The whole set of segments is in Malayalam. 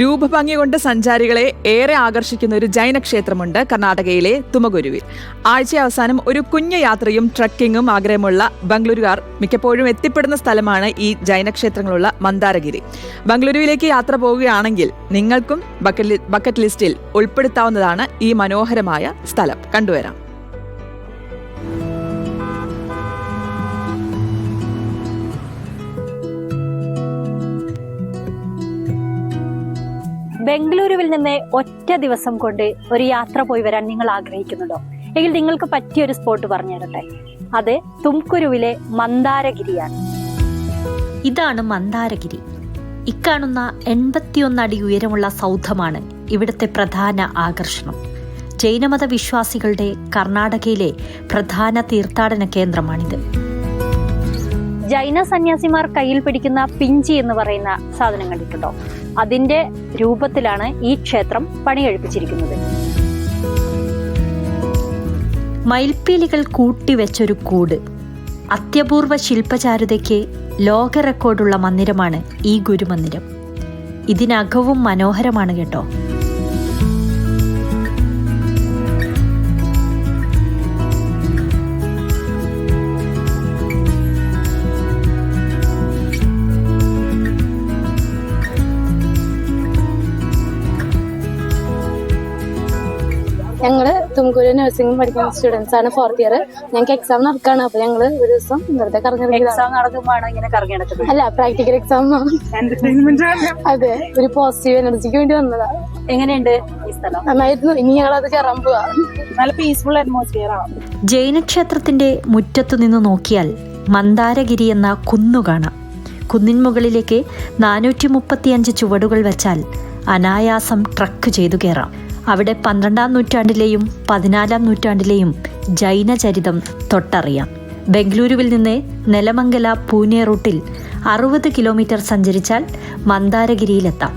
രൂപഭംഗി കൊണ്ട് സഞ്ചാരികളെ ഏറെ ആകർഷിക്കുന്ന ഒരു ജൈനക്ഷേത്രമുണ്ട് കർണാടകയിലെ തുമകുരുവിൽ ആഴ്ച അവസാനം ഒരു കുഞ്ഞു യാത്രയും ട്രക്കിങ്ങും ആഗ്രഹമുള്ള ബംഗളൂരുകാർ മിക്കപ്പോഴും എത്തിപ്പെടുന്ന സ്ഥലമാണ് ഈ ജൈനക്ഷേത്രങ്ങളുള്ള മന്ദാരഗിരി. ബംഗളൂരുവിലേക്ക് യാത്ര പോവുകയാണെങ്കിൽ നിങ്ങൾക്കും ബക്കറ്റ് ലിസ്റ്റിൽ ഉൾപ്പെടുത്താവുന്നതാണ് ഈ മനോഹരമായ സ്ഥലം. കണ്ടുവരാം. ബംഗളൂരുവിൽ നിന്ന് ഒറ്റ ദിവസം കൊണ്ട് ഒരു യാത്ര പോയി വരാൻ നിങ്ങൾ ആഗ്രഹിക്കുന്നുണ്ടോ? എങ്കിൽ നിങ്ങൾക്ക് പറ്റിയ ഒരു സ്പോട്ട് പറഞ്ഞു തരട്ടെ. അത് തുംകുരുവിലെ മന്ദാരഗിരിയാണ്. ഇതാണ് മന്ദാരഗിരി. ഇക്കാണുന്ന എൺപത്തിയൊന്ന് അടി ഉയരമുള്ള സൗധമാണ് ഇവിടുത്തെ പ്രധാന ആകർഷണം. ജൈനമത വിശ്വാസികളുടെ കർണാടകയിലെ പ്രധാന തീർത്ഥാടന കേന്ദ്രമാണിത്. ജൈന സന്യാസിമാർ കയ്യിൽ പിടിക്കുന്ന പിഞ്ചി എന്ന് പറയുന്ന സാധനം കണ്ടിട്ടുണ്ടോ? അതിന്റെ രൂപത്തിലാണ് ഈ ക്ഷേത്രം പണികഴിപ്പിച്ചിരിക്കുന്നത്. മയിൽപ്പീലികൾ കൂട്ടിവെച്ചൊരു കൂട്. അത്യപൂർവ ശില്പചാരുതയ്ക്ക് ലോക റെക്കോർഡുള്ള മന്ദിരമാണ് ഈ ഗുരുമന്ദിരം. ഇതിനകവും മനോഹരമാണ് കേട്ടോ. ഞങ്ങൾ തുമകൂര് നഴ്സിംഗ് പഠിക്കുന്ന സ്റ്റുഡൻസ് ആണ് ഫോർത്ത് ഇയർ ഞങ്ങൾക്ക് എക്സാം നടക്കാണ്. അപ്പൊ ഞങ്ങൾ ഒരു ദിവസം വെറുതെ കറങ്ങി എക്സാം നടക്കുമ്പോഴാണ് ഇങ്ങനെ കറങ്ങി നടക്കുന്നത് അല്ല പ്രാക്ടിക്കൽ എക്സാം അതെ ഒരു പോസിറ്റീവ് എനർജിക്ക് വേണ്ടി വന്നതാ. എങ്ങനെയുണ്ട് ഈ സ്ഥലം? നന്നായിരുന്നു. ഇനി ഞങ്ങൾ അത് കയറാൻ പോവാ. നല്ല പീസ്ഫുൾ അറ്റ്മോസ്ഫിയർ ആണ്? ജൈനക്ഷേത്രത്തിന്റെ മുറ്റത്തു നിന്ന് നോക്കിയാൽ മന്ദാരഗിരി എന്ന കുന്നു കാണാം. കുന്നിൻ മുകളിലേക്ക് നാനൂറ്റി മുപ്പത്തിയഞ്ച് ചുവടുകൾ വെച്ചാൽ അനായാസം ട്രക്ക് ചെയ്തു കയറാം അവിടെ പന്ത്രണ്ടാം നൂറ്റാണ്ടിലെയും പതിനാലാം നൂറ്റാണ്ടിലെയും ജൈനചരിതം തൊട്ടറിയാം. ബംഗളൂരുവിൽ നിന്ന് നെലമംഗല പൂനെ റൂട്ടിൽ അറുപത് കിലോമീറ്റർ സഞ്ചരിച്ചാൽ മന്ദാരഗിരിയിലെത്താം.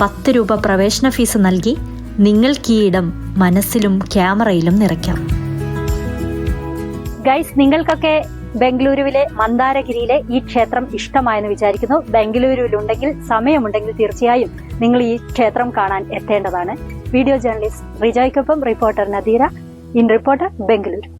പത്ത് രൂപ പ്രവേശന ഫീസ് നൽകി നിങ്ങൾക്ക് ഈ ഇടം മനസ്സിലും ക്യാമറയിലും നിറയ്ക്കാം. ഗൈസ് നിങ്ങൾക്കൊക്കെ ബംഗളൂരുവിലെ മന്ദാരഗിരിയിലെ ഈ ക്ഷേത്രം ഇഷ്ടമായെന്ന് വിചാരിക്കുന്നു. ബംഗളൂരുവിലുണ്ടെങ്കിൽ സമയമുണ്ടെങ്കിൽ തീർച്ചയായും നിങ്ങൾ ഈ ക്ഷേത്രം കാണാൻ എത്തേണ്ടതാണ്. Video journalist റിജോയ്ക്കൊപ്പം reporter Nadeera. In reporter Bengaluru.